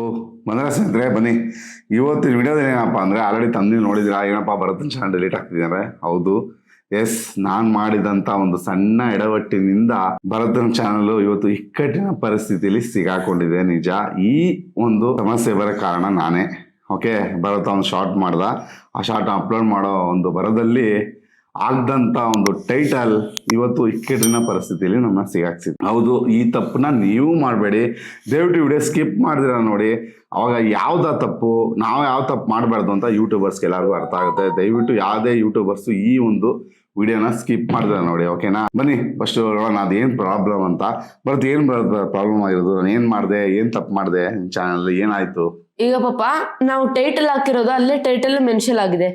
ಓಹ್ ಬಂದ್ರೆ ಸ್ನೇಹಿತರೆ, ಬನ್ನಿ. ಇವತ್ತಿನ ವಿಡಿಯೋದಲ್ಲಿ ಏನಪ್ಪ ಅಂದರೆ ಆಲ್ರೆಡಿ ತಂದು ನೋಡಿದ್ರಾ ಏನಪ್ಪ ಭರತನ್ ಚಾನಲ್ ಡಿಲೀಟ್ ಆಗ್ತಿದ್ದಾರೆ ಹೌದು. ಎಸ್ ನಾನ್ ಮಾಡಿದಂತ ಒಂದು ಸಣ್ಣ ಎಡವಟ್ಟಿನಿಂದ ಭರತನ್ ಚಾನಲ್ ಇವತ್ತು ಇಕ್ಕಟ್ಟಿನ ಪರಿಸ್ಥಿತಿಯಲ್ಲಿ ಸಿಗಾಕೊಂಡಿದೆ, ನಿಜ. ಈ ಒಂದು ಸಮಸ್ಯೆ ಬರೋ ಕಾರಣ ನಾನೇ. ಓಕೆ ಭರತ ಒಂದು ಶಾರ್ಟ್ ಮಾಡ್ದ. ಆ ಶಾರ್ಟ್ ಅಪ್ಲೋಡ್ ಮಾಡೋ ಒಂದು ಬರದಲ್ಲಿ ಆಗ್ದಂತ ಒಂದು ಟೈಟಲ್ ಇವತ್ತು ಇಕ್ಕಟ್ಟಿನ ಪರಿಸ್ಥಿತಿಯಲ್ಲಿ ನಮ್ಮನ್ನ ಸಿಗಾಕ್ಸಿದೆ. ಹೌದು, ಈ ತಪ್ಪನ್ನ ನೀವು ಮಾಡಬೇಡಿ. ದಯವಿಟ್ಟು ವಿಡಿಯೋ ಸ್ಕಿಪ್ ಮಾಡಿದಿರ ನೋಡಿ, ಅವಾಗ ಯಾವ್ದ ತಪ್ಪು, ನಾವು ಯಾವ ತಪ್ಪು ಮಾಡಬಾರ್ದು ಅಂತ ಯೂಟ್ಯೂಬರ್ಸ್ಗೆ ಎಲ್ಲರಿಗೂ ಅರ್ಥ ಆಗುತ್ತೆ. ದಯವಿಟ್ಟು ಯಾವುದೇ ಯೂಟ್ಯೂಬರ್ಸ್ ಈ ಒಂದು ವಿಡಿಯೋನ ಸ್ಕಿಪ್ ಮಾಡಿದ್ರೆ ನೋಡಿ ಓಕೆನಾ ಬನ್ನಿ ಫಸ್ಟ್ ನೋಡೋಣ ಅದೇನು ಪ್ರಾಬ್ಲಮ್ ಅಂತ. ಬಟ್ ಏನು ಪ್ರಾಬ್ಲಮ್ ಆಗಿರೋದು? ನಾನು ಏನು ಮಾಡಿದೆ? ಏನು ತಪ್ಪು ಮಾಡಿದೆ ಚಾನಲ್ ಏನಾಯ್ತು? ಈಗ ಪಾಪ ನಾವು ಟೈಟಲ್ ಹಾಕಿರೋದು ಅಲ್ಲೇ ಟೈಟಲ್ ಮೆನ್ಷನ್ ಆಗಿದೆ.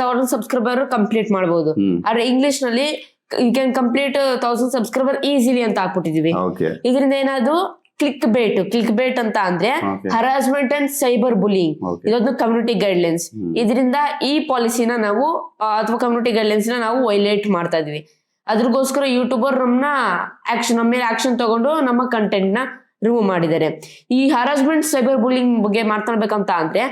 ತೌಸಂಡ್ ಸಬ್ಸ್ಕ್ರೈಬರ್ ಕಂಪ್ಲೀಟ್ ಮಾಡಬಹುದು ಆದ್ರೆ ಇಂಗ್ಲಿಷ್ನಲ್ಲಿ you can complete thousand subscriber easily ಅಂತ ಹಾಕ್ಬಿಟ್ಟಿದೀವಿ. ಇದರಿಂದ ಏನಾದ್ರು ಕ್ಲಿಕ್ ಬೇಟ್ ಕ್ಲಿಕ್ ಬೇಟ್ ಅಂತ ಅಂದ್ರೆ ಹರಾಸ್ಮೆಂಟ್ ಅಂಡ್ ಸೈಬರ್ ಬುಲಿಂಗ್ ಇದೊಂದು ಕಮ್ಯುನಿಟಿ ಗೈಡ್ಲೈನ್ಸ್. ಇದರಿಂದ ಈ ಪಾಲಿಸಿನ ನಾವು ಅಥವಾ ಕಮ್ಯುನಿಟಿ ಗೈಡ್ಲೈನ್ಸ್ನ ನಾವು ವೈಲೇಟ್ ಮಾಡ್ತಾ ಇದೀವಿ. ಅದ್ರಗೋಸ್ಕರ ಯೂಟ್ಯೂಬರ್ ನಮ್ಮನ್ನ ಆಕ್ಷನ್ ನಮ್ಮ ಮೇಲೆ ಆಕ್ಷನ್ ತಗೊಂಡು ನಮ್ಮ ಕಂಟೆಂಟ್ನ ರಿಮೂವ್ ಮಾಡಿದ್ದಾರೆ. ಈ ಹರಾಸ್ಮೆಂಟ್ ಸೈಬರ್ ಬುಲ್ಲಿಂಗ್ ಬಗ್ಗೆ ಮಾತಾಡ್ಬೇಕಂತ ಅಂದ್ರೆ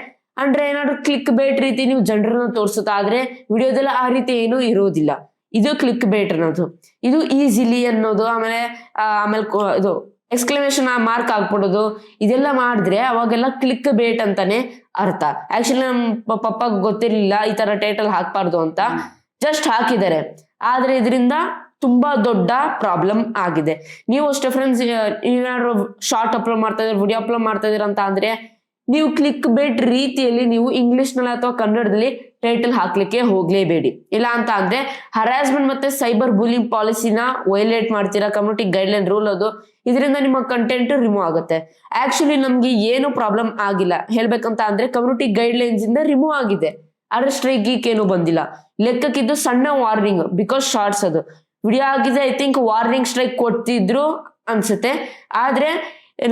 ಅಂದ್ರೆ ಏನಾದ್ರು ಕ್ಲಿಕ್ ಬೇಟ್ ರೀತಿ ನೀವು ಜನರನ್ನು ತೋರಿಸುತ್ತಾ ಆದ್ರೆ ವಿಡಿಯೋದಲ್ಲಿ ಆ ರೀತಿ ಏನು ಇರೋದಿಲ್ಲ. ಇದು ಕ್ಲಿಕ್ ಬೇಟ್ ಅನ್ನೋದು. ಇದು ಈಸಿಲಿ ಅನ್ನೋದು ಆಮೇಲೆ ಆಮೇಲೆ ಇದು ಎಕ್ಸ್ಕ್ಲಮೇಷನ್ ಮಾರ್ಕ್ ಹಾಕ್ಬಿಡೋದು ಇದೆಲ್ಲ ಮಾಡಿದ್ರೆ ಅವಾಗೆಲ್ಲ ಕ್ಲಿಕ್ ಬೇಟ್ ಅಂತಾನೆ ಅರ್ಥ. ಆಕ್ಚುಲಿ ನಮ್ ಪಪ್ಪಗೆ ಪಪ್ಪ ಗೊತ್ತಿರ್ಲಿಲ್ಲ ಈ ತರ ಟೈಟಲ್ ಹಾಕ್ಬಾರ್ದು ಅಂತ. ಜಸ್ಟ್ ಹಾಕಿದ್ದಾರೆ. ಆದ್ರೆ ಇದರಿಂದ ತುಂಬಾ ದೊಡ್ಡ ಪ್ರಾಬ್ಲಮ್ ಆಗಿದೆ. ನೀವು ಅಷ್ಟೇ ಫ್ರೆಂಡ್ಸ್ ಏನಾದ್ರು ಶಾರ್ಟ್ ಅಪ್ಲೋಡ್ ಮಾಡ್ತಾ ಇದ್ದೀರಾ ವಿಡಿಯೋ ಅಪ್ಲೋಡ್ ಮಾಡ್ತಾ ಇದೀರ ಅಂತ ಅಂದ್ರೆ, ನೀವು ಕ್ಲಿಕ್ ಬೇಟ್ ರೀತಿಯಲ್ಲಿ ನೀವು ಇಂಗ್ಲಿಷ್ನಲ್ಲಿ ಅಥವಾ ಕನ್ನಡದಲ್ಲಿ ಟೈಟಲ್ ಹಾಕ್ಲಿಕ್ಕೆ ಹೋಗ್ಲೇಬೇಡಿ. ಇಲ್ಲ ಅಂತ ಅಂದ್ರೆ ಹರಾಸ್ಮೆಂಟ್ ಮತ್ತೆ ಸೈಬರ್ ಬುಲಿಂಗ್ ಪಾಲಿಸಿನ ವೈಲೇಟ್ ಮಾಡ್ತೀರಾ ಕಮ್ಯುನಿಟಿ ಗೈಡ್ಲೈನ್ ರೂಲ್ ಅದು, ಇದರಿಂದ ನಿಮ್ಮ ಕಂಟೆಂಟ್ ರಿಮೂವ್ ಆಗುತ್ತೆ. ಆಕ್ಚುಲಿ ನಮ್ಗೆ ಏನು ಪ್ರಾಬ್ಲಮ್ ಆಗಿಲ್ಲ. ಹೇಳ್ಬೇಕಂತ ಅಂದ್ರೆ ಕಮ್ಯುನಿಟಿ ಗೈಡ್ಲೈನ್ಸ್ ಇಂದ ರಿಮೂವ್ ಆಗಿದೆ. ಆದ್ರೆ ಸ್ಟ್ರೈಕ್ ಏನು ಬಂದಿಲ್ಲ. ಲೆಕ್ಕಕ್ಕಿದ್ದು ಸಣ್ಣ ವಾರ್ನಿಂಗ್ ಬಿಕಾಸ್ ಶಾರ್ಟ್ಸ್ ಅದು. ವಿಡಿಯೋ ಆಗಿದೆ ಐ ಥಿಂಕ್ ವಾರ್ನಿಂಗ್ ಸ್ಟ್ರೈಕ್ ಕೊಡ್ತಿದ್ರು ಅನ್ಸುತ್ತೆ. ಆದ್ರೆ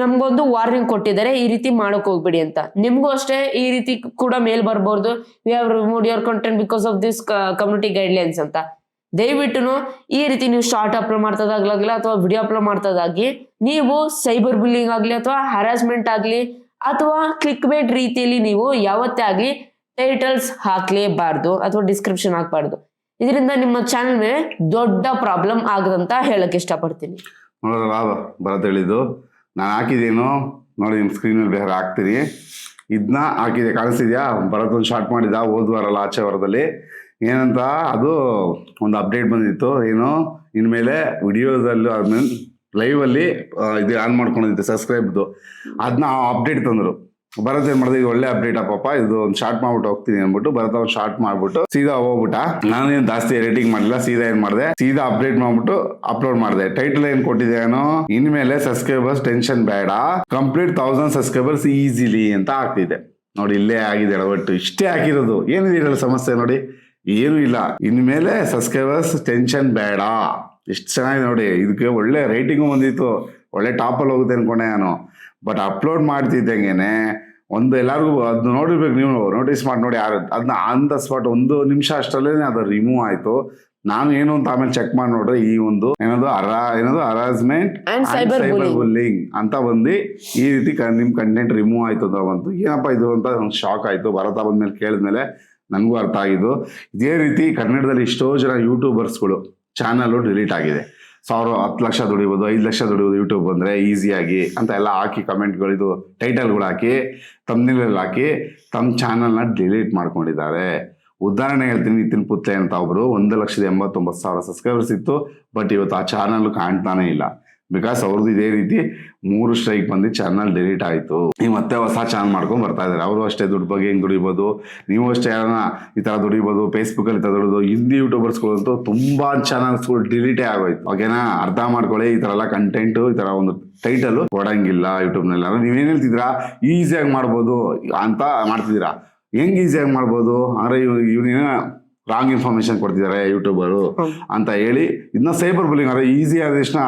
ನಮ್ಗೊಂದು ವಾರ್ನಿಂಗ್ ಕೊಟ್ಟಿದ್ದಾರೆ, ಈ ರೀತಿ ಮಾಡಕ್ ಹೋಗ್ಬೇಡಿ ಅಂತ. ನಿಮ್ಗೂ ಅಷ್ಟೇ ಈ ರೀತಿ ಕೂಡ ಮೇಲ್ ಬರ್ಬೋದು. We have remove your content because of this community guidelines ಅಂತ. ದಯವಿಟ್ಟು ಈ ರೀತಿ ನೀವು ಶಾರ್ಟ್ ಅಪ್ಲೋಡ್ ಮಾಡ್ತದಾಗ್ಲಾಗ್ಲಿ ಅಥವಾ ವಿಡಿಯೋ ಅಪ್ಲೋಡ್ ಮಾಡ್ತದಾಗಿ ನೀವು ಸೈಬರ್ ಬುಲ್ಲಿಂಗ್ ಆಗ್ಲಿ ಅಥವಾ ಹರಾಸ್ಮೆಂಟ್ ಆಗ್ಲಿ ಅಥವಾ ಕ್ಲಿಕ್ ಬೇಡ್ ರೀತಿಯಲ್ಲಿ ನೀವು ಯಾವತ್ತೇ ಆಗ್ಲಿ ಟೈಟಲ್ಸ್ ಹಾಕ್ಲೇಬಾರ್ದು ಅಥವಾ ಡಿಸ್ಕ್ರಿಪ್ಷನ್ ಹಾಕ್ಬಾರ್ದು. ಇದರಿಂದ ನಿಮ್ಮ ಚಾನಲ್ಗೆ ದೊಡ್ಡ ಪ್ರಾಬ್ಲಮ್ ಆಗದಂತ ಹೇಳಕ್ ಇಷ್ಟಪಡ್ತೀನಿ. ಲಾಭ ಭರತ್ ಹೇಳಿದ್ದು, ನಾನು ಹಾಕಿದ್ದೇನು, ನೋಡಿ ನಿಮ್ಮ ಸ್ಕ್ರೀನ್ ಮೇಲೆ ಬೇರೆ ಹಾಕ್ತೀನಿ. ಇದನ್ನ ಹಾಕಿದೆ, ಕಾಣಿಸ್ತಿದ್ಯಾ? ಒಂದು ಶಾರ್ಟ್ ಮಾಡಿದ, ಹೋದ್ ವಾರಲ್ಲ ಆಚೆ ವಾರದಲ್ಲಿ. ಏನಂತ, ಅದು ಒಂದು ಅಪ್ಡೇಟ್ ಬಂದಿತ್ತು. ಏನು, ಇನ್ಮೇಲೆ ವಿಡಿಯೋದಲ್ಲಿ ಲೈವ್ ಲೈವಲ್ಲಿ ಇದು ಆನ್ ಮಾಡ್ಕೊಂಡಿದ್ದೆ ಸಬ್ಸ್ಕ್ರೈಬ್ದು ಅದನ್ನ ಅಪ್ಡೇಟ್ ತಂದರು. ಭರತ್ ಏನ್ ಮಾಡಿದೆ, ಇದು ಒಳ್ಳೆ ಅಪ್ಡೇಟ್ ಅಪ್ಪ ಇದು ಒಂದು ಶಾರ್ಟ್ ಮಾಡ್ಬಿಟ್ಟು ಹೋಗ್ತೀನಿ ಅಂದ್ಬಿಟ್ಟು ಭರತ ಅವ್ರು ಶಾರ್ಟ್ ಮಾಡ್ಬಿಟ್ಟು ಸೀದಾ ಹೋಗ್ಬಿಟ್ಟ. ನಾನೇನು ಜಾಸ್ತಿ ಎಡಿಟಿಂಗ್ ಮಾಡಿಲ್ಲ ಸೀದಾ ಏನ್ ಮಾಡಿದೆ, ಸೀದಾ ಅಪ್ಡೇಟ್ ಮಾಡ್ಬಿಟ್ಟು ಅಪ್ಲೋಡ್ ಮಾಡಿದೆ. ಟೈಟಲ್ ಏನ್ ಕೊಟ್ಟಿದ್ದೇನೋ, ಇನ್ಮೇಲೆ ಸಬ್ಸ್ಕ್ರೈಬರ್ಸ್ ಟೆನ್ಷನ್ ಬೇಡ ಕಂಪ್ಲೀಟ್ ತೌಸಂಡ್ ಸಬ್ಸ್ಕ್ರೈಬರ್ಸ್ ಈಸಿಲಿ ಅಂತ ಆಗ್ತಿದೆ. ನೋಡಿ, ಇಲ್ಲೇ ಆಗಿದೆ ಎಡವಟ್ಟು ಇಷ್ಟೇ ಆಗಿರೋದು ಏನಿದೆ ಸಮಸ್ಯೆ ನೋಡಿ? ಏನು ಇಲ್ಲ. ಇನ್ಮೇಲೆ ಸಬ್ಸ್ಕ್ರೈಬರ್ಸ್ ಟೆನ್ಷನ್ ಬೇಡ. ಎಷ್ಟು ಚೆನ್ನಾಗಿದೆ ನೋಡಿ. ಇದಕ್ಕೆ ಒಳ್ಳೆ ರೇಟಿಂಗು ಬಂದಿತ್ತು. ಒಳ್ಳೆ ಟಾಪಲ್ಲಿ ಹೋಗುತ್ತೆ ಅನ್ಕೊಂಡೆ ನಾನು. ಬಟ್ ಅಪ್ಲೋಡ್ ಮಾಡ್ತಿದ್ದಂಗೆನೆ ಒಂದು ಎಲ್ಲರಿಗೂ ಅದು ನೋಡಿರ್ಬೇಕು ನೀವು ನೋಟಿಸ್ ಮಾಡಿ ನೋಡಿ ಯಾರು ಅದನ್ನ ಆನ್ ದ ಸ್ಪಾಟ್ ಒಂದು ನಿಮಿಷ ಅಷ್ಟರಲ್ಲೇ ಅದು ರಿಮೂವ್ ಆಯ್ತು. ನಾನು ಏನು ಅಂತ ಆಮೇಲೆ ಚೆಕ್ ಮಾಡಿ ನೋಡ್ರೆ ಈ ಒಂದು ಏನದು ಅರ ಏನದು ಅರಾಸ್ಮೆಂಟ್ ಸೈಬರ್ ಬುಲ್ಲಿಂಗ್ ಅಂತ ಬಂದು ಈ ರೀತಿ ಕ- ನಿಮ್ ಕಂಟೆಂಟ್ ರಿಮೂವ್ ಆಯ್ತು ಅಂತ ಬಂತು. ಏನಪ್ಪ ಇದು ಅಂತ ನಂಗೆ ಶಾಕ್ ಆಯ್ತು. ಭಾರತ ಬಂದ್ಮೇಲೆ ಕೇಳಿದ್ಮೇಲೆ ನನಗೂ ಅರ್ಥ ಆಗಿದ್ದು. ಇದೇ ರೀತಿ ಕನ್ನಡದಲ್ಲಿ ಎಷ್ಟೋ ಜನ ಯೂಟ್ಯೂಬರ್ಸ್ಗಳು ಚಾನಲ್ ಡಿಲೀಟ್ ಆಗಿದೆ. ಸಾವಿರ ಹತ್ತು ಲಕ್ಷ ದುಡಿಬೋದು, ಐದು ಲಕ್ಷ ದುಡಿಬೋದು ಯೂಟ್ಯೂಬ್ ಬಂದರೆ ಈಸಿಯಾಗಿ ಅಂತ ಎಲ್ಲ ಹಾಕಿ ಕಮೆಂಟ್ಗಳು ಇದು ಟೈಟಲ್ಗಳು ಹಾಕಿ ತಮ್ಮನೇಲಿ ಹಾಕಿ ತಮ್ಮ ಚಾನಲ್ನ ಡಿಲೀಟ್ ಮಾಡ್ಕೊಂಡಿದ್ದಾರೆ. ಉದಾಹರಣೆ ಹೇಳ್ತೀನಿ, ನಿತಿನ್ ಪುತ್ಲೆ ಅಂತ ಒಬ್ಬರು ಒಂದು ಲಕ್ಷದ ಎಂಬತ್ತೊಂಬತ್ತು ಸಾವಿರ ಸಬ್ಸ್ಕ್ರೈಬರ್ಸ್ ಇತ್ತು ಬಟ್ ಇವತ್ತು ಆ ಚಾನಲ್ ಕಾಣ್ತಾನೇ ಇಲ್ಲ. ಬಿಕಾಸ್ ಅವ್ರದ್ದು ಇದೇ ರೀತಿ ಮೂರು ಸ್ಟ್ರೈಕ್ ಬಂದು ಚಾನಲ್ ಡಿಲೀಟ್ ಆಯಿತು. ನೀವು ಮತ್ತೆ ಹೊಸ ಚಾನಲ್ ಮಾಡ್ಕೊಂಡು ಬರ್ತಾ ಇದ್ದಾರೆ ಅವರು ಅಷ್ಟೇ ದುಡ್ಡು ಬಗ್ಗೆ ಹೆಂಗೆ ದುಡಿಬೋದು? ನೀವು ಅಷ್ಟೇ ಯಾರನ್ನ ಈ ಥರ ದುಡಿಬೋದು? ಫೇಸ್ಬುಕ್ಕಲ್ಲಿ ಈ ಥರ ದುಡಿದು ಹಿಂದಿ ಯೂಟ್ಯೂಬರ್ಸ್ಗಳಂತೂ ತುಂಬ ಚಾನಲ್ಸ್ಗಳು ಡಿಲೀಟೇ ಆಗೋಯ್ತು. ಓಕೆನಾ ಅರ್ಥ ಮಾಡ್ಕೊಳ್ಳಿ, ಈ ಥರ ಎಲ್ಲ ಕಂಟೆಂಟು ಈ ಥರ ಒಂದು ಟೈಟಲ್ ಕೊಡಂಗಿಲ್ಲ ಯೂಟ್ಯೂಬ್ನಲ್ಲಿ ನೀವೇನು ಹೇಳ್ತಿದ್ದೀರಾ? ಈಸಿಯಾಗಿ ಮಾಡ್ಬೋದು ಅಂತ ಮಾಡ್ತಿದ್ದೀರಾ? ಹೆಂಗ್ ಈಸಿಯಾಗಿ ಮಾಡ್ಬೋದು? ಅಂದರೆ ಇವ್ರು ಇವ್ರೇನ ರಾಂಗ್ ಇನ್ಫಾರ್ಮೇಶನ್ ಕೊಡ್ತಿದ್ದಾರೆ ಯೂಟ್ಯೂಬರು ಅಂತ ಹೇಳಿ ಇದನ್ನ ಸೈಬರ್ ಬುಲಿಂಗ್ ಅಂದ್ರೆ ಈಸಿ ಆದ ತಕ್ಷಣ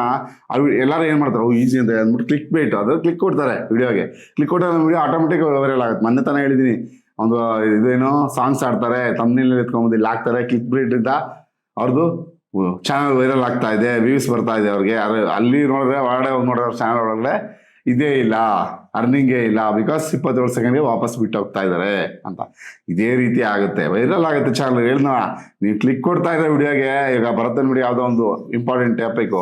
ಎಲ್ಲರೂ ಏನು ಮಾಡ್ತಾರೆ ಈಸಿ ಅಂತ ಅಂದ್ಬಿಟ್ಟು ಕ್ಲಿಕ್ ಬೇಟ್ ಅದ್ರ ಕ್ಲಿಕ್ ಕೊಡ್ತಾರೆ ವಿಡಿಯೋಗೆ. ಕ್ಲಿಕ್ ಕೊಟ್ಟಾಗ ವಿಡಿಯೋ ಆಟೋಮೆಟಿಕ್ ವೈರಲ್ ಆಗುತ್ತೆ. ಮೊನ್ನೆ ತಾನೇ ಹೇಳಿದ್ದೀನಿ ಒಂದು ಇದೇನು ಸಾಂಗ್ಸ್ ಆಡ್ತಾರೆ ತಮ್ಮನೇಲಿ ಎತ್ಕೊಂಬುದು ಇಲ್ಲಿ ಹಾಕ್ತಾರೆ ಕ್ಲಿಕ್ ಬೇಟ್ ಇಂದ ಅವ್ರದ್ದು ಚಾನಲ್ ವೈರಲ್ ಆಗ್ತಾ ಇದೆ ವ್ಯೂಸ್ ಬರ್ತಾ ಇದೆ ಅವ್ರಿಗೆ. ಅಲ್ಲಿ ನೋಡಿದ್ರೆ ಹೊರಗಡೆ ಹೋಗಿ ನೋಡಿದ್ರೆ ಚಾನಲ್ ಒಳಗಡೆ ಇದೇ ಇಲ್ಲ. ಅರ್ನಿಂಗೇ ಇಲ್ಲ ಬಿಕಾಸ್ ಇಪ್ಪತ್ತೇಳು ಸೆಕೆಂಡ್ಗೆ ವಾಪಸ್ ಬಿಟ್ಟು ಹೋಗ್ತಾ ಇದ್ದಾರೆ ಅಂತ. ಇದೇ ರೀತಿ ಆಗುತ್ತೆ ವೈರಲ್ ಆಗುತ್ತೆ ಚಾನಲ್ ಹೇಳ್ದ ನೀವು ಕ್ಲಿಕ್ ಕೊಡ್ತಾ ಇದ್ರೆ ವಿಡಿಯೋಗೆ, ಈಗ ಭರತನ್ ವಿಡಿಯೋ ಯಾವುದೋ ಒಂದು ಇಂಪಾರ್ಟೆಂಟ್ ಟಾಪಿಕ್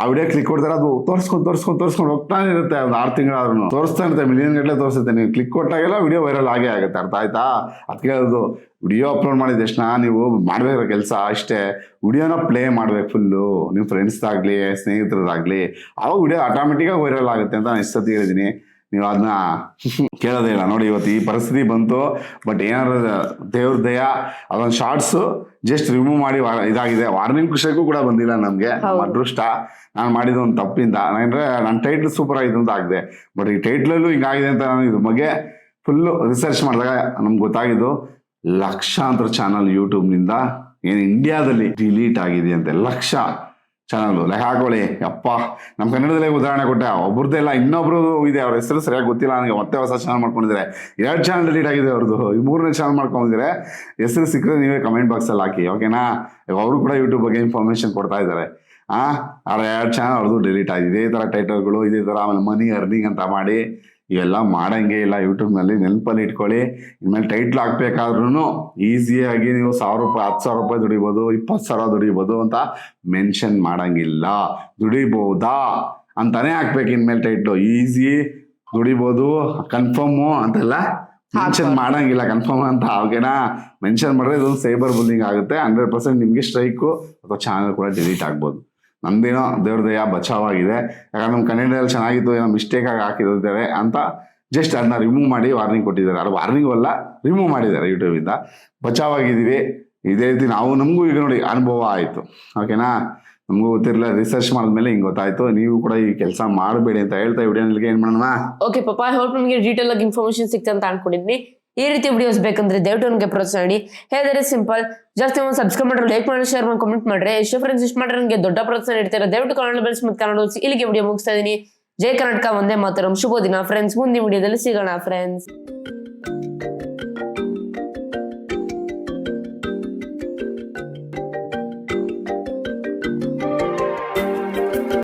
ಆ ವಿಡಿಯೋ ಕ್ಲಿಕ್ ಕೊಡ್ತಾರೆ, ಅದು ತೋರಿಸ್ಕೊಂಡು ತೋರಿಸ್ಕೊಂಡು ತೋರಿಸ್ಕೊಂಡು ಹೋಗ್ತಾನೆ ಇರುತ್ತೆ, ಒಂದು ಆರು ತಿಂಗಳಾದ್ರೂ ತೋರಿಸ್ತಾ ಇರುತ್ತೆ ಮಿಲಿಯನ್ ಗಟ್ಟಲೆ ತೋರಿಸುತ್ತೆ, ನೀವು ಕ್ಲಿಕ್ ಕೊಟ್ಟಾಗೆಲ್ಲ ವಿಡಿಯೋ ವೈರಲ್ ಆಗೇ ಆಗುತ್ತೆ, ಅರ್ಥ ಆಯ್ತಾ? ಅದಕ್ಕೆ ಅದು ವಿಡಿಯೋ ಅಪ್ಲೋಡ್ ಮಾಡಿದ ತಕ್ಷಣ ನೀವು ಮಾಡಬೇಕಿರೋ ಕೆಲಸ ಅಷ್ಟೇ ವಿಡಿಯೋನ ಪ್ಲೇ ಮಾಡ್ಬೇಕು ಫುಲ್ಲು ನಿಮ್ಮ ಫ್ರೆಂಡ್ಸ್ದಾಗಲಿ ಸ್ನೇಹಿತರದಾಗಲಿ ಆವಾಗ ವಿಡಿಯೋ ಆಟೋಮೆಟಿಕಾಗಿ ವೈರಲ್ ಆಗುತ್ತೆ ಅಂತ ನಾನು ಇಷ್ಟೊತ್ತಿಗೆ ಹೇಳಿದ್ದೀನಿ ನೀವು ಅದನ್ನ ಕೇಳೋದೇ ಇಲ್ಲ. ನೋಡಿ ಇವತ್ತು ಈ ಪರಿಸ್ಥಿತಿ ಬಂತು ಬಟ್ ಏನಾರ ದೇವ್ರ ದಯ ಅದೊಂದು ಶಾರ್ಟ್ಸ್ ಜಸ್ಟ್ ರಿಮೂವ್ ಮಾಡಿ ಇದಾಗಿದೆ. ವಾರ್ನಿಂಗ್ ಖುಷಿಗೂ ಕೂಡ ಬಂದಿಲ್ಲ ನಮಗೆ. ಅದೃಷ್ಟ. ನಾನು ಮಾಡಿದ ಒಂದು ತಪ್ಪಿಂದ. ಅಂದ್ರೆ ನನ್ನ ಟೈಟ್ಲ್ ಸೂಪರ್ ಆಗಿದೆ ಅಂತ ಆಗಿದೆ. ಬಟ್ ಈ ಟೈಟ್ಲಲ್ಲೂ ಹಿಂಗಾಗಿದೆ ಅಂತ ನಾನು ಇದ್ರ ಬಗ್ಗೆ ಫುಲ್ಲು ರಿಸರ್ಚ್ ಮಾಡಿದಾಗ ನಮ್ಗೆ ಗೊತ್ತಾಗಿದ್ದು ಲಕ್ಷಾಂತರ ಚಾನಲ್ ಯೂಟ್ಯೂಬ್ನಿಂದ ಏನು ಇಂಡಿಯಾದಲ್ಲಿ ಡಿಲೀಟ್ ಆಗಿದೆ ಅಂತೆ. ಲಕ್ಷ. ಚಾನಲ್ ಲೆಕ್ಕ ಹಾಕೊಳ್ಳಿ. ಅಪ್ಪ ನಮ್ಮ ಕನ್ನಡದಲ್ಲೇ ಉದಾಹರಣೆ ಕೊಟ್ಟೆ. ಒಬ್ಬರದ್ದೇ ಇಲ್ಲ ಇನ್ನೊಬ್ರು ಇದೆ. ಅವ್ರ ಹೆಸರು ಸರಿಯಾಗಿ ಗೊತ್ತಿಲ್ಲ. ನನಗೆ ಮತ್ತೆ ಹೊಸ ಚಾನಲ್ ಮಾಡ್ಕೊಂಡಿದ್ದಾರೆ. ಎರಡು ಚಾನಲ್ ಡಿಲೀಟ್ ಆಗಿದೆ ಅವ್ರದ್ದು ಈ ಮೂರನೇ ಚಾನಲ್ ಮಾಡ್ಕೊಂಡಿದ್ದಾರೆ ಹೆಸರು ಸಿಕ್ಕರೆ ನೀವೇ ಕಮೆಂಟ್ ಬಾಕ್ಸಲ್ಲಿ ಹಾಕಿ. ಓಕೆನಾ ಅವರು ಕೂಡ ಯೂಟ್ಯೂಬ್ ಬಗ್ಗೆ ಇನ್ಫಾರ್ಮೇಶನ್ ಕೊಡ್ತಾ ಇದ್ದಾರೆ. ಆ? ಎರಡು ಚಾನಲ್ ಅವ್ರದ್ದು ಡಿಲೀಟ್ ಆಗಿದೆ. ಇದೇ ಥರ ಟೈಟಲ್ಗಳು ಇದೇ ಥರ ಆಮೇಲೆ ಮನಿ ಅರ್ನಿಂಗ್ ಅಂತ ಮಾಡಿ ಇವೆಲ್ಲ ಮಾಡಂಗೆ ಇಲ್ಲ ಯೂಟ್ಯೂಬ್ನಲ್ಲಿ ನೆನಪಲ್ಲಿ ಇಟ್ಕೊಳ್ಳಿ. ಇನ್ಮೇಲೆ ಟೈಟ್ಲ್ ಹಾಕ್ಬೇಕಾದ್ರೂ ಈಸಿಯಾಗಿ ನೀವು ಸಾವಿರ ರೂಪಾಯಿ ಹತ್ತು ಸಾವಿರ ರೂಪಾಯಿ ದುಡಿಬೋದು ಇಪ್ಪತ್ತು ಸಾವಿರ ದುಡಿಬೋದು ಅಂತ ಮೆನ್ಷನ್ ಮಾಡಂಗಿಲ್ಲ. ದುಡಿಬೋದಾ ಅಂತಾನೆ ಹಾಕ್ಬೇಕು ಇನ್ಮೇಲೆ ಟೈಟ್ಲು ಈಸಿ ದುಡಿಬೋದು ಕನ್ಫರ್ಮು ಅಂತೆಲ್ಲ ಮೆನ್ಷನ್. ಮಾಡಂಗಿಲ್ಲ ಕನ್ಫರ್ಮ್ ಅಂತ ಓಕೆನಾ ಮೆನ್ಷನ್ ಮಾಡಿದ್ರೆ ಇದೊಂದು ಸೈಬರ್ ಬುಲ್ಲಿಂಗ್ ಆಗುತ್ತೆ. ಹಂಡ್ರೆಡ್ ಪರ್ಸೆಂಟ್ ನಿಮಗೆ ಸ್ಟ್ರೈಕು ಅಥವಾ ಚಾನಲ್ ಕೂಡ ಡಿಲೀಟ್ ಆಗ್ಬೋದು. ನಮ್ದೇನೋ ದೇವ್ರ ದಯ ಬಚಾವಾಗಿದೆ. ಯಾಕಂದ್ರೆ ನಮ್ಮ ಕನ್ನಡದಲ್ಲಿ ಚೆನ್ನಾಗಿತ್ತು, ಏನೋ ಮಿಸ್ಟೇಕ್ ಆಗಿ ಹಾಕಿದ್ದಾರೆ ಅಂತ ಜಸ್ಟ್ ಅದನ್ನ ರಿಮೂವ್ ಮಾಡಿ ವಾರ್ನಿಂಗ್ ಕೊಟ್ಟಿದ್ದಾರೆ. ಅದು ವಾರ್ನಿಂಗ್ ಅಲ್ಲ ರಿಮೂವ್ ಮಾಡಿದ್ದಾರೆ ಯೂಟ್ಯೂಬಿಂದ ಬಚಾವಾಗಿದ್ದೀವಿ. ಇದೇ ರೀತಿ ನಾವು, ನಮಗೂ ಈಗ ನೋಡಿ ಅನುಭವ ಆಯಿತು. ಓಕೆನಾ ನಮಗೂ ಗೊತ್ತಿರಲಿಲ್ಲ ರಿಸರ್ಚ್ ಮಾಡಿದ್ಮೇಲೆ ಹಿಂಗೆ ಗೊತ್ತಾಯ್ತು. ನೀವು ಕೂಡ ಈ ಕೆಲಸ ಮಾಡಬೇಡಿ ಅಂತ ಹೇಳ್ತಾ ವಿಡಿಯೋನಲ್ಲಿ ಏನು ಮಾಡೋಣ? ಓಕೆ ಪಾಪ ಐ ಹೋಪ್ ನಿಮಗೆ ಡೀಟೇಲ್ ಆಗಿ ಇನ್ಫಾರ್ಮೇಶನ್ ಸಿಕ್ತ ಅಂತ ಅನ್ಕೊಂಡಿದ್ನಿ. ಈ ರೀತಿ ವಿಡಿಯೋಸ್ ಬೇಕಂದ್ರೆ ದಯವಿಟ್ಟು ನನಗೆ ಪ್ರೋತ್ಸಾಹ ಹೇದರೆ ಸಿಂಪಲ್ ಜಾಸ್ತಿ ಒಂದು ಸಬ್ಸ್ಕ್ರೈಬ್ ಮಾಡ್ರೆ ಲೈಕ್ ಮಾಡಿ ಶೇರ್ ಮಾಡಿ ಕಮೆಂಟ್ ಮಾಡ್ರೆ. ಎಷ್ಟು ಫ್ರೆಂಡ್ಸ್ ಇಷ್ಟ ಮಾಡ್ರೆ ನನಗೆ ದೊಡ್ಡ ಪ್ರೋತ್ಸಾಹ ನೀಡ್ತಾರೆ ದಯವಿಟ್ಟು ಕನ್ನಡ ಬೆಲ್ಸ್ ಮತ್ತು ಕನ್ನಡ ಇಲ್ಲಿಗೆ ವಿಡಿಯೋ ಮುಗಿಸ್ತಾ ಇದೀನಿ ಜೈ ಕರ್ನಾಟಕ ಒಂದೇ ಮಾತರಂ. ಶುಭ ದಿನ ಫ್ರೆಂಡ್ಸ್ ಮುಂದಿನ ವಿಡಿಯೋದಲ್ಲಿ ಸಿಗೋಣ ಫ್ರೆಂಡ್ಸ್